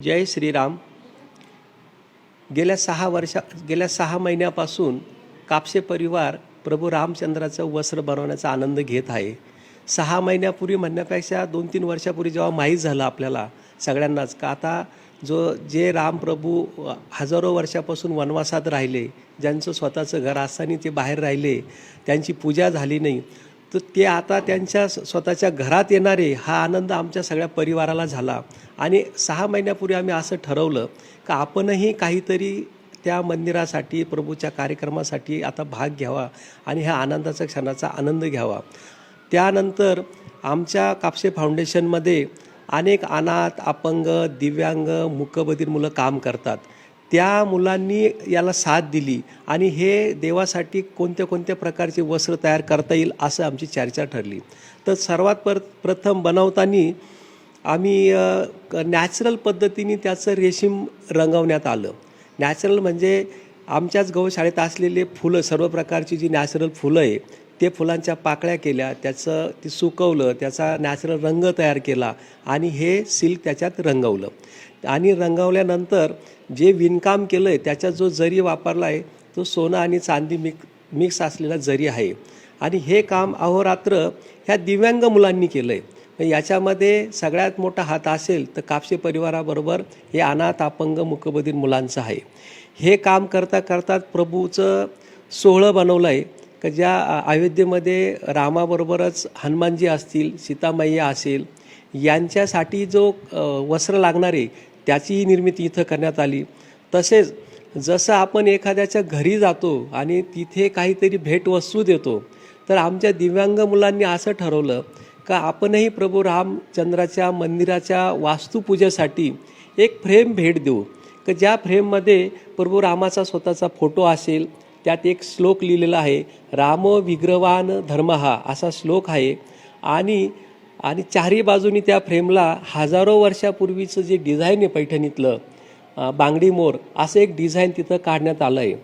जय श्रीराम. गेल्या सहा वर्षा गेल्या सहा महिन्यापासून कापसे परिवार प्रभू रामचंद्राचं वस्त्र बनवण्याचा आनंद घेत आहे. सहा महिन्यापूर्वी म्हणण्यापेक्षा दोन तीन वर्षापूर्वी जेव्हा माहीत झालं आपल्याला सगळ्यांनाच का आता जो जे रामप्रभू हजारो वर्षापासून वनवासात राहिले ज्यांचं स्वतःचं घर असताना ते बाहेर राहिले त्यांची पूजा झाली नाही तर ते आता त्यांच्या स्वतःच्या घरात येणारे हा आनंद आमच्या सगळ्या परिवाराला झाला. आणि सहा महिन्यापूर्वी आम्ही असं ठरवलं का आपणही काहीतरी त्या मंदिरासाठी प्रभूच्या कार्यक्रमासाठी आता भाग घ्यावा आणि ह्या आनंदाचा क्षणाचा आनंद घ्यावा. त्यानंतर आमच्या कापसे फाउंडेशनमध्ये अनेक अनाथ अपंग दिव्यांग मुकबधीर मुलं काम करतात. त्या मुलांनी याला साथ दिली आणि हे देवासाठी कोणत्या कोणत्या प्रकारचे वस्त्र तयार करता येईल असं आमची चर्चा ठरली. तर सर्वात पर प्रथम बनवताना आम्ही नॅचरल पद्धतीने त्याचं रेशीम रंगवण्यात आलं. नॅचरल म्हणजे आमच्याच गौशाळेत असलेले फुलं सर्व प्रकारची जी नॅचरल फुलं आहे ते फुलांच्या पाकळ्या केल्या त्याचं ते सुकवलं त्याचा नॅचरल रंग तयार केला आणि हे सिल्क त्याच्यात रंगवलं. आणि रंगवल्यानंतर जे विणकाम केलं आहे त्याच्यात जो जरी वापरला आहे तो सोनं आणि चांदी मिक मिक्स असलेला जरी आहे. आणि हे काम अहोरात्र ह्या दिव्यांग मुलांनी केलं आहे याच्यामध्ये सगळ्यात मोठा हात असेल तर कापसे परिवाराबरोबर हे अनाथ अपंग मुकबधीर मुलांचं आहे. हे काम करता करता प्रभूचं सोहळं बनवलं आहे का ज्या अयोध्येमध्ये रामाबरोबरच हनुमानजी असतील सीतामय्या असेल यांच्यासाठी जो वस्त्र लागणारे त्याचीही निर्मिती इथं करण्यात आली. तसेच जसं आपण एखाद्याच्या घरी जातो आणि तिथे काहीतरी भेटवस्तू देतो तर आमच्या दिव्यांग मुलांनी असं ठरवलं का आपणही प्रभू रामचंद्राच्या मंदिराच्या वास्तुपूजेसाठी एक फ्रेम भेट देऊ. की ज्या फ्रेममध्ये प्रभू रामाचा स्वतःचा फोटो असेल त्यात एक श्लोक लिहिलेला आहे राम विग्रवान धर्म हा असा श्लोक आहे. आणि आणि चारही बाजूनी त्या फ्रेमला हजारो वर्षापूर्वीचं जे डिझाईन आहे पैठणीतलं बांगडी मोर असं एक डिझाईन तिथं काढण्यात आलं आहे